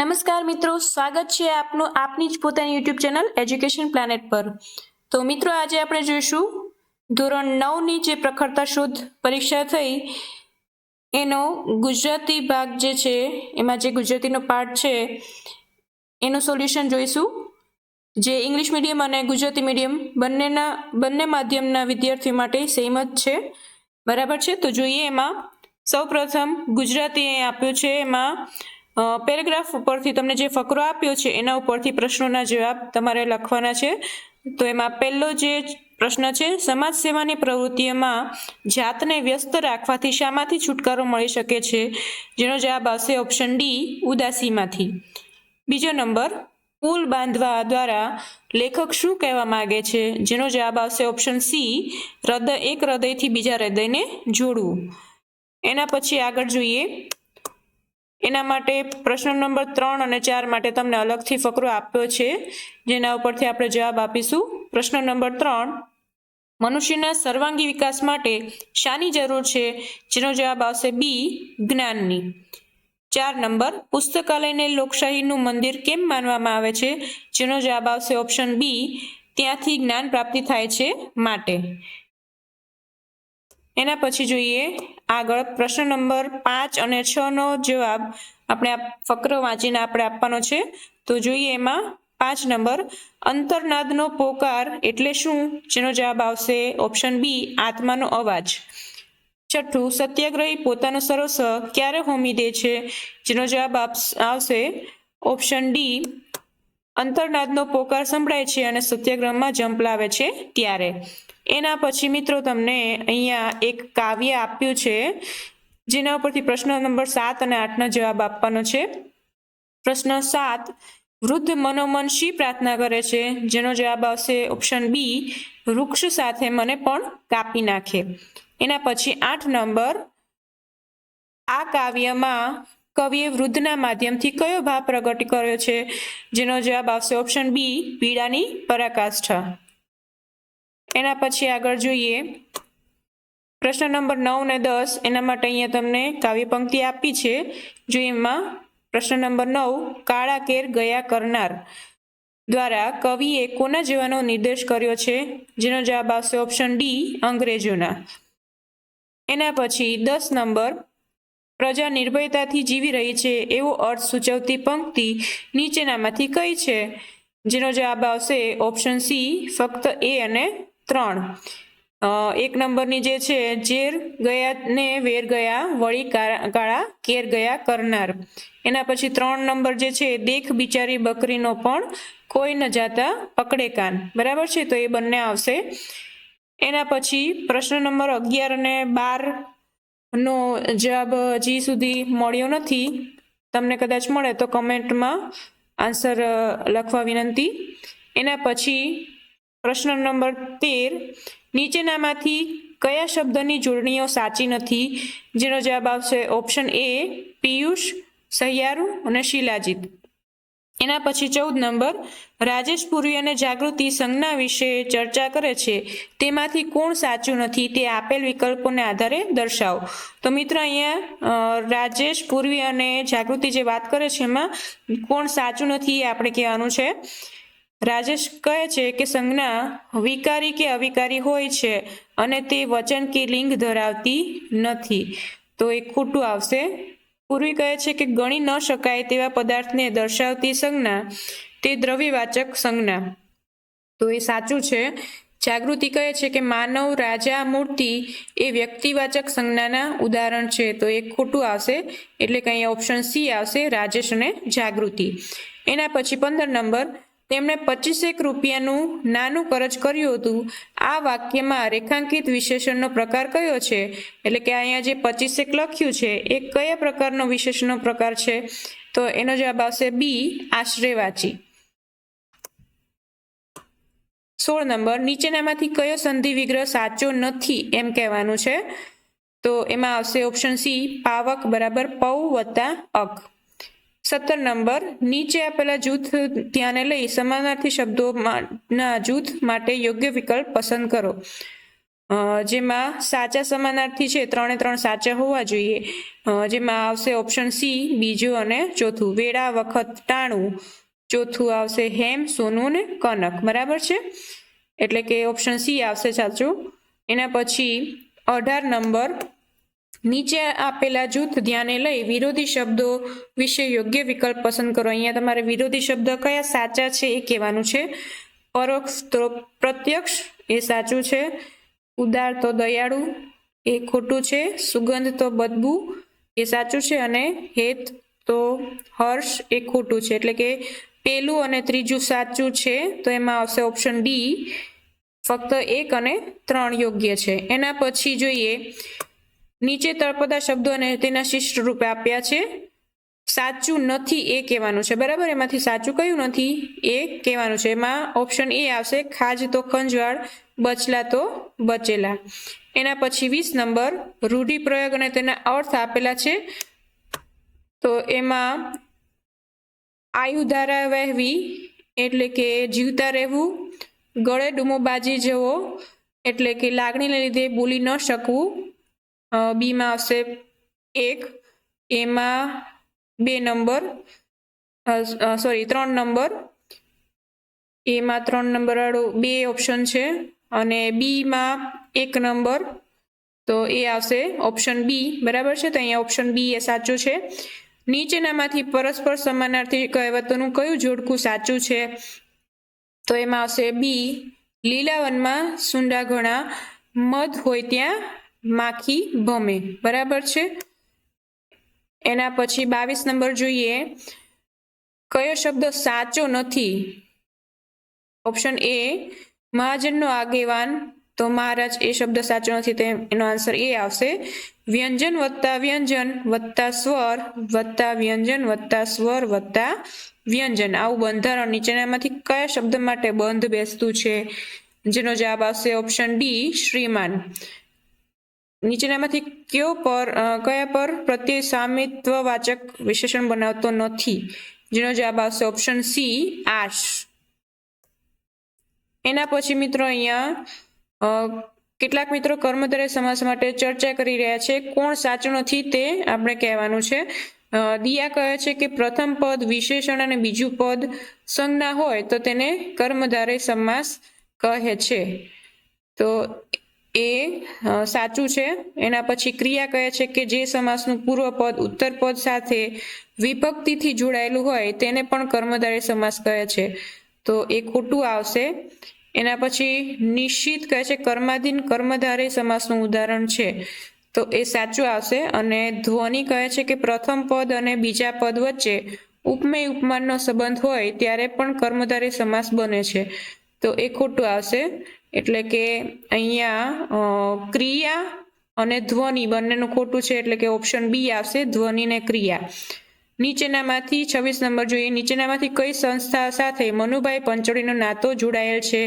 નમસ્કાર મિત્રો, સ્વાગત છે આપનું આપની જ પોતાની યુટ્યુબ ચેનલ એજ્યુકેશન પ્લાનેટ પર. તો મિત્રો, આજે આપણે જોઈશું ધોરણ નવની જે પ્રખરતા શોધ પરીક્ષા થઈ, એનો ગુજરાતી ભાગ જે છે, એમાં જે ગુજરાતીનો પાર્ટ છે, એનું સોલ્યુશન જોઈશું. જે ઇંગ્લિશ મીડિયમ અને ગુજરાતી મીડિયમ બંનેના બંને માધ્યમના વિદ્યાર્થીઓ માટે સેમ જ છે. બરાબર છે? તો જોઈએ એમાં. સૌપ્રથમ ગુજરાતી આપ્યું છે એમાં પેરેગ્રાફ ઉપરથી તમને જે ફકરો આપ્યો છે, એના ઉપરથી પ્રશ્નોના જવાબ તમારે લખવાના છે. તો એમાં પહેલો જે પ્રશ્ન છે, સમાજ સેવાની પ્રવૃત્તિઓમાં જાતને વ્યસ્ત રાખવાથી શામાંથી છુટકારો મળી શકે છે? જેનો જવાબ આવશે ઓપ્શન ડી ઉદાસીમાંથી. બીજો નંબર, પુલ બાંધવા દ્વારા લેખક શું કહેવા માગે છે? જેનો જવાબ આવશે ઓપ્શન સી હૃદય, એક હૃદયથી બીજા હૃદયને જોડવું. એના પછી આગળ જોઈએ. એના માટે પ્રશ્ન નંબર ત્રણ અને ચાર માટે તમને અલગથી ફકરો આપ્યો છે. જેના ઉપરથી આપણે જવાબ આપીશું. પ્રશ્ન નંબર ત્રણ. મનુષ્યના સર્વાંગી વિકાસ માટે શાની જરૂર છે? જેનો જવાબ આવશે બી, જ્ઞાનની. ચાર નંબર. પુસ્તકાલયને લોકશાહીનું મંદિર કેમ માનવામાં આવે છે? જેનો જવાબ આવશે ઓપ્શન બી, ત્યાંથી જ્ઞાન પ્રાપ્તિ થાય છે માટે. એના પછી જોઈએ આગળ પ્રશ્ન નંબર પાંચ અને છ નો જવાબ આપણે આ ફકરો વાંચીને આપણે આપવાનો છે. તો જોઈએ એમાં પાંચ નંબર, અંતરનાદનો પોકાર એટલે શું? જેનો જવાબ આવશે ઓપ્શન બી, આત્માનો અવાજ. છઠ્ઠું, સત્યાગ્રહી પોતાનો સરસ ક્યારે હોમી દે છે? જેનો જવાબ આપ- આવશે ઓપ્શન ડી અંતર્નાદનો પોકાર સંભળાય છે અને સત્યાગ્રહમાં જંપ લાવે છે ત્યારે. એના પછી મિત્રો તમને અહીંયા એક કાવ્ય આપ્યું છે, જેના ઉપરથી પ્રશ્ન નંબર સાત અને આઠનો જવાબ આપવાનો છે. પ્રશ્ન સાત, વૃદ્ધ મનોમન શી પ્રાર્થના કરે છે, જેનો જવાબ આવશે ઓપ્શન બી, વૃક્ષ સાથે મને પણ કાપી નાખે. એના પછી આઠ નંબર, આ કાવ્યમાં કવિએ વૃદ્ધના માધ્યમથી કયો ભાવ પ્રગટ કર્યો છે? જેનો જવાબ આવશે ઓપ્શન બી પીડાની પરાકાષ્ઠા. એના પછી આગળ જોઈએ. પ્રશ્ન નંબર નવ ને દસ, એના માટે અહીંયા તમને કાવ્ય પંક્તિ આપી છે. જો એમાં પ્રશ્ન નંબર નવ, કાળા કેર ગયા કરનાર દ્વારા કવિએ કોના જેવાનો નિર્દેશ કર્યો છે? જેનો જવાબ આવશે ઓપ્શન ડી અંગ્રેજોના. એના પછી દસ નંબર પ્રજા નિર્ભયતાથી જીવી રહી છે, એવો અર્થ સૂચવતી પંક્તિ નીચેનામાંથી કઈ છે? જેનો જવાબ આવશે ઓપ્શન સી ફક્ત એ અને ત્રણ. એક નંબરની જે છે, ઝેર ગયા ને વેર ગયા, વળી કાળા, કેર ગયા કરનાર. એના પછી ત્રણ નંબર જે છે, દેખ બિચારી બકરીનો પણ કોઈ ન જાતા પકડે કાન. બરાબર છે? તો એ બંને આવશે. એના પછી પ્રશ્ન નંબર અગિયાર અને બાર નો જવાબ હજી સુધી મળ્યો નથી. તમને કદાચ મળે તો કમેન્ટમાં આન્સર લખવા વિનંતી. એના પછી પ્રશ્ન નંબર તેર, નીચેનામાંથી કયા શબ્દની જોડણીઓ સાચી નથી? જેનો જવાબ આવશે ઓપ્શન એ, પિયુષ સહિયારુ અને શિલાજીત. એના પછી ચૌદ નંબર, રાજેશ પુરી અને જાગૃતિ સંજ્ઞા વિશે ચર્ચા કરે છે. તેમાંથી કોણ સાચું નથી તે આપેલ વિકલ્પોને આધારે દર્શાવો. તો મિત્ર અહીંયા રાજેશ પૂર્વી અને જાગૃતિ જે વાત કરે છે એમાં કોણ સાચું નથી એ આપણે કહેવાનું છે. રાજેશ કહે છે કે સંજ્ઞા વિકારી કે અવિકારી હોય છે અને તે વચન કે લિંગ ધરાવતી નથી. તો એ ખોટું આવશે. પૂર્વી કહે છે કે ગણી ન શકાય તેવા પદાર્થને દર્શાવતી સંજ્ઞા તે દ્રવ્યવાચક સંજ્ઞા. તો એ સાચું છે. જાગૃતિ કહે છે કે માનવ રાજા મૂર્તિ એ વ્યક્તિવાચક સંજ્ઞાના ઉદાહરણ છે. તો એ ખોટું આવશે એટલે કે અહીંયા ઓપ્શન સી આવશે, રાજેશ અને જાગૃતિ. એના પછી પંદર નંબર તેમણે પચીસેક રૂપિયાનું નાનું કરજ કર્યું હતું. આ વાક્યમાં રેખાંકિત વિશેષણનો પ્રકાર કયો છે? એટલે કે અહીંયા જે પચીસેક લખ્યું છે, એ કયા પ્રકારનો વિશેષણનો પ્રકાર છે? તો એનો જવાબ આવશે બી આશ્રયવાચી સોળ નંબર, નીચેનામાંથી કયો સંધિ વિગ્રહ સાચો નથી એમ કહેવાનું છે? તો એમાં આવશે ઓપ્શન સી, પાવક બરાબર પૌ વત્તા અક. સત્તર નંબર, નીચે આપેલા જૂથ ધ્યાને લઈ સમાનાર્થી શબ્દોના જૂથ માટે યોગ્ય વિકલ્પ પસંદ કરો. જેમાં સાચા સમાનાર્થી છે, ત્રણે ત્રણ સાચા હોવા જોઈએ. જેમાં આવશે ઓપ્શન સી, બીજું અને ચોથું. વેળા વખત, ટાણું. ચોથું આવશે હેમ, સોનું અને કનક. બરાબર છે? એટલે કે ઓપ્શન સી આવશે સાચું. એના પછી અઢાર નંબર નીચે આપેલા જૂથ ધ્યાને લઈ વિરોધી શબ્દો વિશે યોગ્ય વિકલ્પ પસંદ કરો. અહીંયા તમારે વિરોધી શબ્દ કયા સાચા છે એ કહેવાનું છે. પરોક્ષ તો પ્રત્યક્ષ એ સાચું છે. ઉદાર તો દયાળુ એ ખોટું છે. સુગંધ તો બદબુ એ સાચું છે અને હેત તો હર્ષ એ ખોટું છે. એટલે કે પેલું અને ત્રીજું સાચું છે તો એમાં આવશે ઓપ્શન ડી. ફક્ત એક અને ત્રણ યોગ્ય છે. એના પછી જોઈએ નીચે તળપદા શબ્દો અને તેના શિષ્ટ રૂપે આપ્યા છે. સાચું નથી એ કહેવાનું છે. બરાબર? એમાંથી સાચું કયું નથી? એ કહેવાનું છે. એમાં ઓપ્શન એ આવશે, ખાજ તો ખંજવાળ, બચલા તો બચેલા. એના પછી વીસ નંબર રૂઢિપ્રયોગ અને તેના અર્થ આપેલા છે. તો એમાં આયુધારા વહેવી એટલે કે જીવતા રહેવું, ગળે ડૂમો બાજી જવો એટલે કે લાગણીને લીધે બોલી ન શકવું બીમાં આવશે એક, એમાં બે નંબર સોરી, ત્રણ નંબર, એમાં ત્રણ નંબરવાળું બે ઓપ્શન છે અને બીમાં એક નંબર, તો એ આવશે ઓપ્શન બી, બરાબર છે? તો અહીંયા ઓપ્શન બી એ સાચું છે. નીચેનામાંથી પરસ્પર સમાનાર્થી કહેવતોનું કયું જોડકું સાચું છે? તો એમાં આવશે બી, લીલાવનમાં સુંડા ઘણા મધ હોય ત્યાં માખી ભમે બરાબર છે? એના પછી બાવીસ નંબર જોઈએ. કયો શબ્દ સાચો નથી? ઓપ્શન એ, મહાજનનો આગેવાન. તો મહારાજ, એ શબ્દ સાચો નથી, તે એનો આન્સર એ આવશે. વ્યંજન વત્તા વ્યંજન વત્તા સ્વર વત્તા વ્યંજન વત્તા સ્વર વત્તા વ્યંજન. આવું બંધારણ નીચેનામાંથી કયા શબ્દ માટે બંધ બેસતું છે? જેનો જવાબ આવશે ઓપ્શન ડી શ્રીમાન. નીચેનામાંથી કયો પર કયા પર પ્રત્યય સામિત્વવાચક વિશેષણ બનાવતો નથી? જેનો જવાબ આવશે ઓપ્શન સી આશ એના પછી મિત્રો અહીંયા કેટલાક મિત્રો કર્મધારય સમાસ માટે ચર્ચા કરી રહ્યા છે. કોણ સાચું નથી તે આપણે કહેવાનું છે. દિયા કહે છે કે પ્રથમ પદ વિશેષણ અને બીજું પદ સંજ્ઞા હોય તો તેને કર્મધારય સમાસ કહે છે. તો એ સાચું છે. એના પછી ક્રિયા કહે છે કે જે સમાસનું પૂર્વ પદ, ઉત્તર પદ સાથે વિભક્તિથી જોડાયેલું હોય તેને પણ કર્મધારય સમાસ કહે છે. તો એ ખોટું આવશે. એના પછી નિશ્ચિત કહે છે કર્માધીન કર્મધારય સમાસનું ઉદાહરણ છે. તો એ સાચું આવશે અને ધ્વનિ કહે છે કે પ્રથમ પદ અને બીજા પદ વચ્ચે ઉપમેય ઉપમાનનો સંબંધ હોય ત્યારે પણ કર્મધારય સમાસ બને છે. તો એ ખોટું આવશે. એટલે કે અહીંયા ક્રિયા અને ધ્વનિ બંનેનું ખોટું છે એટલે કે ઓપ્શન બી આવશે, ધ્વનિ ને ક્રિયા. નીચેનામાંથી, છવ્વીસ નંબર જોઈએ, નીચેનામાંથી કઈ સંસ્થા સાથે મનુભાઈ પંચોળીનો નાતો જોડાયેલ છે?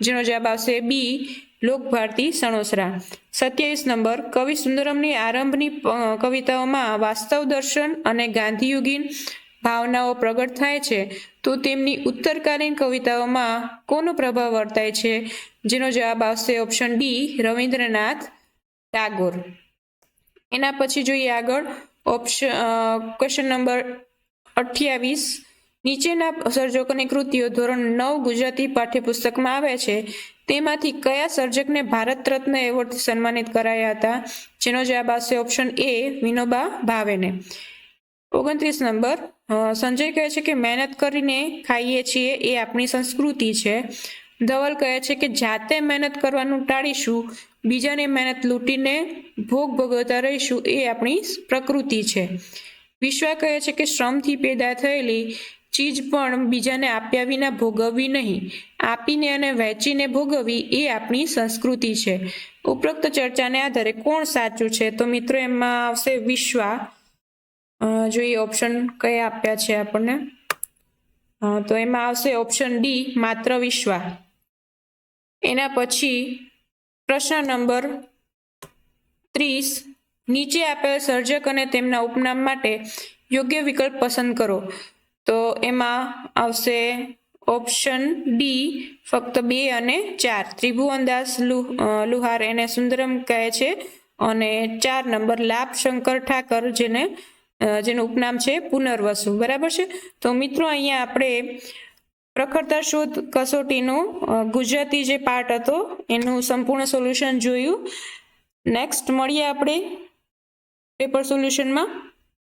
જેનો જવાબ આવશે બી લોકભારતી સણોસરા. સત્યાવીસ નંબર, કવિ સુંદરમની આરંભની કવિતાઓમાં વાસ્તવ દર્શન અને ગાંધીયુગીન ભાવનાઓ પ્રગટ થાય છે, તો તેમની ઉત્તરકાલીન કવિતાઓમાં કોનો પ્રભાવ વર્તાય છે? જેનો જવાબ આવશે ઓપ્શન ડી રવિન્દ્રનાથ ટાગોર. એના પછી જોઈએ આગળ ઓપ્શન ક્વેશ્ચન નંબર અઠ્યાવીસ. નીચેના સર્જકોની કૃતિઓ ધોરણ નવ ગુજરાતી પાઠ્યપુસ્તકમાં આવે છે. તેમાંથી કયા સર્જકને ભારત રત્ન એવોર્ડથી સન્માનિત કરાયા હતા? જેનો જવાબ આવશે ઓપ્શન એ વિનોબા ભાવેને. ઓગણત્રીસ નંબર સંજય કહે છે કે મહેનત કરીને ખાઈએ છીએ એ આપણી સંસ્કૃતિ છે. ધવલ કહે છે કે જાતે મહેનત કરવાનું ટાળીશું, બીજાને મહેનત લૂંટીને ભોગ ભોગવતા રહીશું એ આપણી પ્રકૃતિ છે. વિશ્વા કહે છે કે શ્રમથી પેદા થયેલી ચીજ પણ બીજાને આપ્યા વિના ભોગવવી નહીં. આપીને અને વહેંચીને ભોગવવી એ આપણી સંસ્કૃતિ છે. ઉપરોક્ત ચર્ચાને આધારે કોણ સાચું છે? તો મિત્રો, એમાં આવશે વિશ્વા. જોઈએ ઓપ્શન કયા આપ્યા છે આપણને? તો એમાં આવશે ઓપ્શન ડી માત્ર વિશ્વા. એના પછી પ્રશ્ન નંબર ત્રીસ, નીચે આપેલ સર્જક અને તેમના ઉપનામ માટે યોગ્ય વિકલ્પ પસંદ કરો. તો એમાં આવશે ઓપ્શન ડી ફક્ત બે અને ચાર. ત્રિભુવનદાસ લુ- લુહાર એને સુંદરમ કહે છે અને ચાર નંબર લાભ શંકર ઠાકર જેને જેનું ઉપનામ છે પુનર્વસુ. બરાબર છે? તો મિત્રો, અહીંયા આપણે પ્રખરતા શોધ કસોટીનો ગુજરાતી જે પાર્ટ હતો, એનું સંપૂર્ણ સોલ્યુશન જોયું. નેક્સ્ટ મળીએ આપણે પેપર સોલ્યુશનમાં